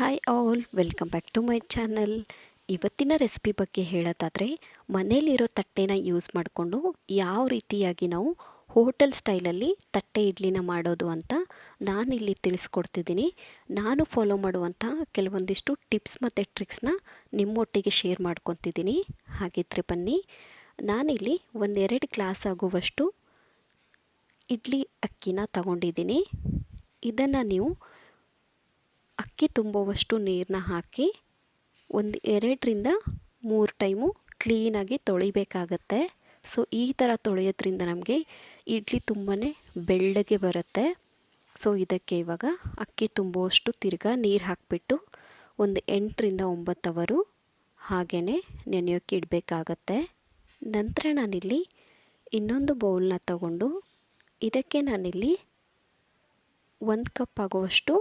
Hi all welcome back to my channel ಇವತ್ತಿನ recipe ಬಗ್ಗೆ ಹೇಳೋದಾದರೆ ಮನೇಲಿರೋ ತಟ್ಟೆನ ಯೂಸ್ ಮಾಡಿಕೊಂಡು ಯಾವ ರೀತಿಯಾಗಿ ನಾವು ಹೋಟೆಲ್ ಸ್ಟೈಲಲ್ಲಿ ತಟ್ಟೆ ಇಡ್ಲಿನ ಮಾಡೋದು ಅಂತ ನಾನಿಲ್ಲಿ ತಿಳಿಸ್ಕೊಡ್ತಿದ್ದೀನಿ. ನಾನು ಫಾಲೋ ಮಾಡುವಂಥ ಕೆಲವೊಂದಿಷ್ಟು ಟಿಪ್ಸ್ ಮತ್ತು ಟ್ರಿಕ್ಸ್ನ ನಿಮ್ಮೊಟ್ಟಿಗೆ ಶೇರ್ ಮಾಡ್ಕೊತಿದ್ದೀನಿ. ಹಾಗಿದ್ರೆ ಬನ್ನಿ, ನಾನಿಲ್ಲಿ ಒಂದೆರಡು ಗ್ಲಾಸ್ ಆಗುವಷ್ಟು ಇಡ್ಲಿ ಅಕ್ಕಿನ ತಗೊಂಡಿದ್ದೀನಿ. ಇದನ್ನು ನೀವು ಅಕ್ಕಿ ತುಂಬುವಷ್ಟು ನೀರನ್ನ ಹಾಕಿ ಒಂದು ಎರಡರಿಂದ ಮೂರು ಟೈಮು ಕ್ಲೀನಾಗಿ ತೊಳಿಬೇಕಾಗತ್ತೆ. ಸೊ ಈ ಥರ ತೊಳೆಯೋದ್ರಿಂದ ನಮಗೆ ಇಡ್ಲಿ ತುಂಬಾ ಬೆಳ್ಳಗೆ ಬರುತ್ತೆ. ಸೊ ಇದಕ್ಕೆ ಇವಾಗ ಅಕ್ಕಿ ತುಂಬುವಷ್ಟು ತಿರ್ಗಾ ನೀರು ಹಾಕಿಬಿಟ್ಟು ಒಂದು ಎಂಟರಿಂದ ಒಂಬತ್ತು ಅವರು ಹಾಗೇ ನೆನೆಯೋಕ್ಕೆ ಇಡಬೇಕಾಗತ್ತೆ. ನಂತರ ನಾನಿಲ್ಲಿ ಇನ್ನೊಂದು ಬೌಲ್ನ ತಗೊಂಡು ಇದಕ್ಕೆ ನಾನಿಲ್ಲಿ ಒಂದು ಕಪ್ ಆಗುವಷ್ಟು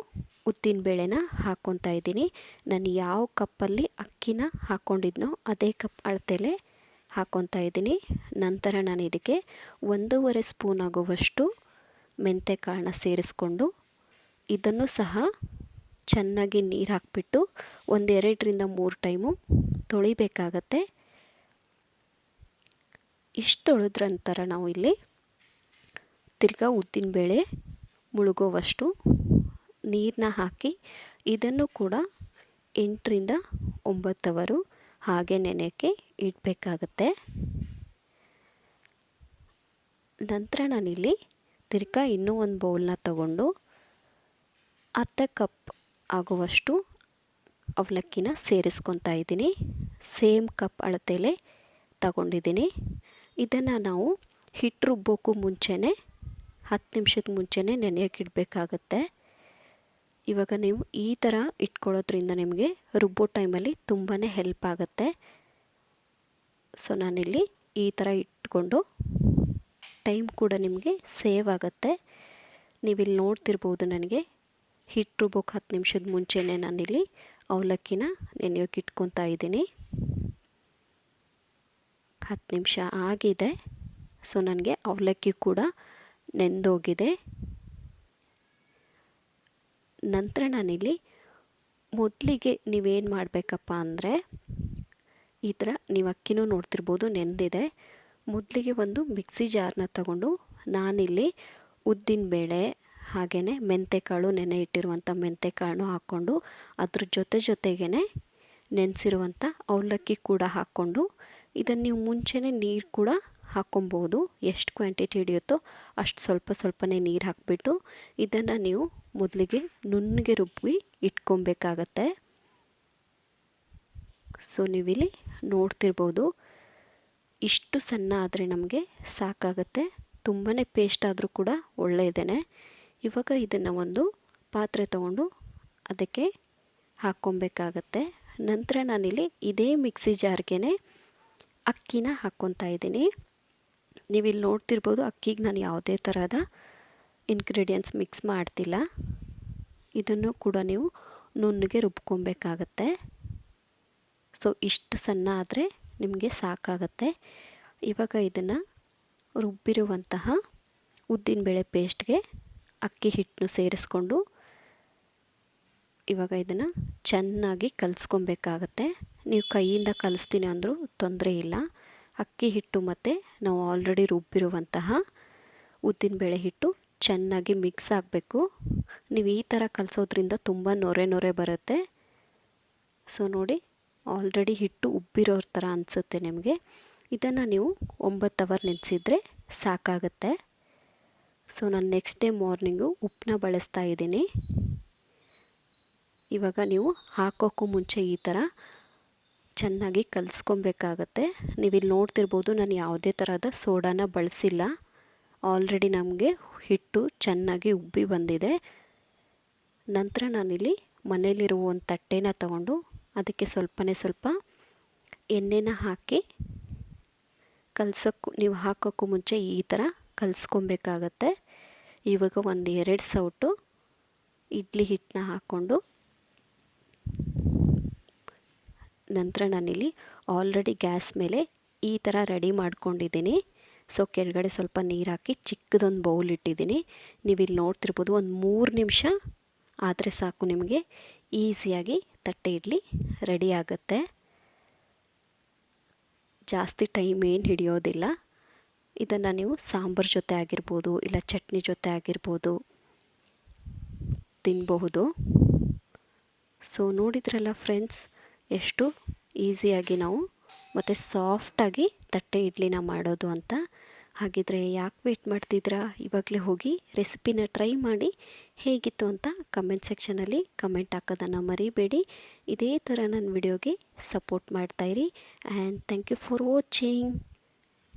ಉದ್ದಿನಬೇಳೆನ ಹಾಕ್ಕೊತಾ ಇದ್ದೀನಿ. ನಾನು ಯಾವ ಕಪ್ಪಲ್ಲಿ ಅಕ್ಕಿನ ಹಾಕ್ಕೊಂಡಿದ್ನೋ ಅದೇ ಕಪ್ ಅಳತೆಲೆ ಹಾಕ್ಕೊತಾ ಇದ್ದೀನಿ. ನಂತರ ನಾನು ಇದಕ್ಕೆ ಒಂದೂವರೆ ಸ್ಪೂನ್ ಆಗುವಷ್ಟು ಮೆಂತೆ ಕಾಳನ್ನ ಸೇರಿಸ್ಕೊಂಡು ಇದನ್ನು ಸಹ ಚೆನ್ನಾಗಿ ನೀರು ಹಾಕ್ಬಿಟ್ಟು ಒಂದೆರಡರಿಂದ ಮೂರು ಟೈಮು ತೊಳಿಬೇಕಾಗತ್ತೆ. ಇಷ್ಟು ತೊಳೆದ್ರ ನಂತರ ನಾವು ಇಲ್ಲಿ ತಿರ್ಗಾ ಉದ್ದಿನಬೇಳೆ ಮುಳುಗೋವಷ್ಟು ನೀರನ್ನ ಹಾಕಿ ಇದನ್ನು ಕೂಡ ಎಂಟರಿಂದ ಒಂಬತ್ತವರು ಹಾಗೆ ನೆನೆಯೋಕ್ಕೆ ಇಡಬೇಕಾಗತ್ತೆ. ನಂತರ ನಾನಿಲ್ಲಿ ತಿರ್ಗಾ ಇನ್ನೂ ಒಂದು ಬೌಲ್ನ ತಗೊಂಡು ಅರ್ಧ ಕಪ್ ಆಗುವಷ್ಟು ಅವಲಕ್ಕಿನ ಸೇರಿಸ್ಕೊತಾ ಇದ್ದೀನಿ. ಸೇಮ್ ಕಪ್ ಅಳತೆಯಲ್ಲೇ ತಗೊಂಡಿದ್ದೀನಿ. ಇದನ್ನು ನಾವು ಹಿಟ್ಟು ರುಬ್ಬೋಕ್ಕೂ ಮುಂಚೆನೇ ಹತ್ತು ನಿಮಿಷದ ಮುಂಚೆನೇ ನೆನೆಯೋಕೆ ಇಡಬೇಕಾಗತ್ತೆ. ಇವಾಗ ನೀವು ಈ ಥರ ಇಟ್ಕೊಳ್ಳೋದ್ರಿಂದ ನಿಮಗೆ ರುಬ್ಬೋ ಟೈಮಲ್ಲಿ ತುಂಬಾ ಹೆಲ್ಪ್ ಆಗುತ್ತೆ. ಸೊ, ನಾನಿಲ್ಲಿ ಈ ಥರ ಇಟ್ಕೊಂಡು ಟೈಮ್ ಕೂಡ ನಿಮಗೆ ಸೇವ್ ಆಗುತ್ತೆ. ನೀವಿಲ್ಲಿ ನೋಡ್ತಿರ್ಬೋದು ನನಗೆ ಹಿಟ್ಟು ರುಬ್ಬೋಕೆ ಹತ್ತು ನಿಮಿಷದ ಮುಂಚೆನೇ ನಾನಿಲ್ಲಿ ಅವಲಕ್ಕಿನ ನೆನೆಯೋಕೆ ಇಟ್ಕೊತಾ ಇದ್ದೀನಿ. ಹತ್ತು ನಿಮಿಷ ಆಗಿದೆ. ಸೊ, ನನಗೆ ಅವಲಕ್ಕಿ ಕೂಡ ನೆಂದೋಗಿದೆ. ನಂತರ ನಾನಿಲ್ಲಿ ಮೊದಲಿಗೆ ನೀವೇನು ಮಾಡಬೇಕಪ್ಪ ಅಂದರೆ, ಈ ಥರ ನೀವು ಅಕ್ಕಿನೂ ನೋಡ್ತಿರ್ಬೋದು ನೆಂದಿದೆ ಮೊದಲಿಗೆ ಒಂದು ಮಿಕ್ಸಿ ಜಾರ್ನ ತಗೊಂಡು ನಾನಿಲ್ಲಿ ಉದ್ದಿನಬೇಳೆ ಹಾಗೆಯೇ ಮೆಂತೆಕಾಳು, ನೆನೆ ಇಟ್ಟಿರುವಂಥ ಮೆಂತೆಕಾಳನ್ನು ಹಾಕ್ಕೊಂಡು ಅದ್ರ ಜೊತೆ ಜೊತೆಗೇ ನೆನೆಸಿರುವಂಥ ಅವಲಕ್ಕಿ ಕೂಡ ಹಾಕ್ಕೊಂಡು ಇದನ್ನು ನೀವು ಮುಂಚೆನೇ ನೀರು ಕೂಡ ಹಾಕ್ಕೊಬೋದು. ಎಷ್ಟು ಕ್ವಾಂಟಿಟಿ ಹಿಡಿಯುತ್ತೋ ಅಷ್ಟು ಸ್ವಲ್ಪ ಸ್ವಲ್ಪನೇ ನೀರು ಹಾಕಿಬಿಟ್ಟು ಇದನ್ನು ನೀವು ಮೊದಲಿಗೆ ನುಣ್ಣಗೆ ರುಬ್ಬಿ ಇಟ್ಕೊಬೇಕಾಗತ್ತೆ. ಸೊ ನೀವಿಲ್ಲಿ ನೋಡ್ತಿರ್ಬೋದು. ಇಷ್ಟು ಸಣ್ಣ ಆದರೆ ನಮಗೆ ಸಾಕಾಗತ್ತೆ. ತುಂಬಾ ಪೇಸ್ಟ್ ಆದರೂ ಕೂಡ ಒಳ್ಳೆಯದೇ ಇವಾಗ ಇದನ್ನು ಒಂದು ಪಾತ್ರೆ ತಗೊಂಡು ಅದಕ್ಕೆ ಹಾಕ್ಕೊಬೇಕಾಗತ್ತೆ. ನಂತರ ನಾನಿಲ್ಲಿ ಇದೇ ಮಿಕ್ಸಿ ಜಾರ್ಗೆ ಅಕ್ಕಿನ ಹಾಕ್ಕೊತಾ ಇದ್ದೀನಿ. ನೀವಿಲ್ಲಿ ನೋಡ್ತಿರ್ಬೋದು ಅಕ್ಕಿಗೆ ನಾನು ಯಾವುದೇ ಥರದ ಇನ್ಗ್ರೀಡಿಯೆಂಟ್ಸ್ ಮಿಕ್ಸ್ ಮಾಡ್ತಿಲ್ಲ. ಇದನ್ನು ಕೂಡ ನೀವು ನುಣ್ಣಗೆ ರುಬ್ಕೊಬೇಕಾಗತ್ತೆ. ಸೊ ಇಷ್ಟು ಸಣ್ಣ ಆದರೆ ನಿಮಗೆ ಸಾಕಾಗತ್ತೆ. ಇವಾಗ ಇದನ್ನು ರುಬ್ಬಿರುವಂತಹ ಉದ್ದಿನಬೇಳೆ ಪೇಸ್ಟ್ಗೆ ಅಕ್ಕಿ ಹಿಟ್ಟನ್ನು ಸೇರಿಸ್ಕೊಂಡು ಇವಾಗ ಇದನ್ನು ಚೆನ್ನಾಗಿ ಕಲಿಸ್ಕೊಬೇಕಾಗತ್ತೆ. ನೀವು ಕೈಯಿಂದ ಕಲಿಸ್ತೀನಿ ಅಂದರೂ ತೊಂದರೆ ಇಲ್ಲ. ಅಕ್ಕಿ ಹಿಟ್ಟು ಮತ್ತು ನಾವು ಆಲ್ರೆಡಿ ರುಬ್ಬಿರುವಂತಹ ಉದ್ದಿನಬೇಳೆ ಹಿಟ್ಟು ಚೆನ್ನಾಗಿ ಮಿಕ್ಸ್ ಆಗಬೇಕು. ನೀವು ಈ ಥರ ಕಲಸೋದ್ರಿಂದ ತುಂಬ ನೊರೆ ನೊರೆ ಬರುತ್ತೆ. ಸೊ ನೋಡಿ ಆಲ್ರೆಡಿ ಹಿಟ್ಟು ಉಬ್ಬಿರೋ ಥರ ಅನಿಸುತ್ತೆ ನಿಮಗೆ. ಇದನ್ನು ನೀವು ಒಂಬತ್ತು ಅವರ್ ನೆನೆಸಿದ್ರೆ ಸಾಕಾಗುತ್ತೆ. ಸೊ ನಾನು ನೆಕ್ಸ್ಟ್ ಡೇ ಮಾರ್ನಿಂಗು ಉಪ್ಪನ್ನ ಬಳಸ್ತಾ ಇದ್ದೀನಿ. ಇವಾಗ ನೀವು ಹಾಕೋಕ್ಕೂ ಮುಂಚೆ ಈ ಥರ ಚೆನ್ನಾಗಿ ಕಲಿಸ್ಕೊಬೇಕಾಗತ್ತೆ. ನೀವಿಲ್ಲಿ ನೋಡ್ತಿರ್ಬೋದು ನಾನು ಯಾವುದೇ ಥರದ ಸೋಡಾನ ಬಳಸಿಲ್ಲ. ಆಲ್ರೆಡಿ ನಮಗೆ ಹಿಟ್ಟು ಚೆನ್ನಾಗಿ ಉಬ್ಬಿ ಬಂದಿದೆ. ನಂತರ ನಾನಿಲ್ಲಿ ಮನೆಯಲ್ಲಿರುವ ಒಂದು ತಟ್ಟೆನ ತಗೊಂಡು ಅದಕ್ಕೆ ಸ್ವಲ್ಪನೇ ಸ್ವಲ್ಪ ಎಣ್ಣೆನ ಹಾಕಿ ಕಲಸೋಕ್ಕೂ ನೀವು ಹಾಕೋಕ್ಕೂ ಮುಂಚೆ ಈ ಥರ ಕಲಿಸ್ಕೊಬೇಕಾಗತ್ತೆ. ಇವಾಗ ಒಂದು ಎರಡು ಸೌಟು ಇಡ್ಲಿ ಹಿಟ್ಟನ್ನ ಹಾಕ್ಕೊಂಡು ನಂತರ ನಾನಿಲ್ಲಿ ಆಲ್ರೆಡಿ ಗ್ಯಾಸ್ ಮೇಲೆ ಈ ಥರ ರೆಡಿ ಮಾಡ್ಕೊಂಡಿದ್ದೀನಿ. ಸೊ ಕೆಳಗಡೆ ಸ್ವಲ್ಪ ನೀರು ಹಾಕಿ ಚಿಕ್ಕದೊಂದು ಬೌಲ್ ಇಟ್ಟಿದ್ದೀನಿ. ನೀವು ಇಲ್ಲಿ ನೋಡ್ತಿರ್ಬೋದು ಒಂದು ಮೂರು ನಿಮಿಷ ಆದರೆ ಸಾಕು ನಿಮಗೆ. ಈಸಿಯಾಗಿ ತಟ್ಟೆ ಇಡ್ಲಿ ರೆಡಿ ಆಗುತ್ತೆ. ಜಾಸ್ತಿ ಟೈಮ್ ಏನು ಹಿಡಿಯೋದಿಲ್ಲ. ಇದನ್ನು ನೀವು ಸಾಂಬಾರು ಜೊತೆ ಆಗಿರ್ಬೋದು, ಇಲ್ಲ ಚಟ್ನಿ ಜೊತೆ ಆಗಿರ್ಬೋದು ತಿನ್ನಬಹುದು ಸೊ ನೋಡಿದ್ರಲ್ಲ ಫ್ರೆಂಡ್ಸ್ ಎಷ್ಟು ಈಸಿಯಾಗಿ ನಾವು ಮತ್ತು ಸಾಫ್ಟಾಗಿ ತಟ್ಟೆ ಇಡ್ಲಿನ ಮಾಡೋದು ಅಂತ ಹಾಗಿದ್ರೆ ಯಾಕೆ ವೇಟ್ ಮಾಡ್ತಿದ್ರಾ ಇವಾಗಲೇ ಹೋಗಿ ರೆಸಿಪಿನ ಟ್ರೈ ಮಾಡಿ ಹೇಗಿತ್ತು ಅಂತ ಕಮೆಂಟ್ ಸೆಕ್ಷನಲ್ಲಿ ಕಮೆಂಟ್ ಹಾಕೋದನ್ನು ಮರಿಬೇಡಿ. ಇದೇ ಥರ ನನ್ನ ವಿಡಿಯೋಗೆ support ಮಾಡ್ತಾಯಿರಿ and thank you for watching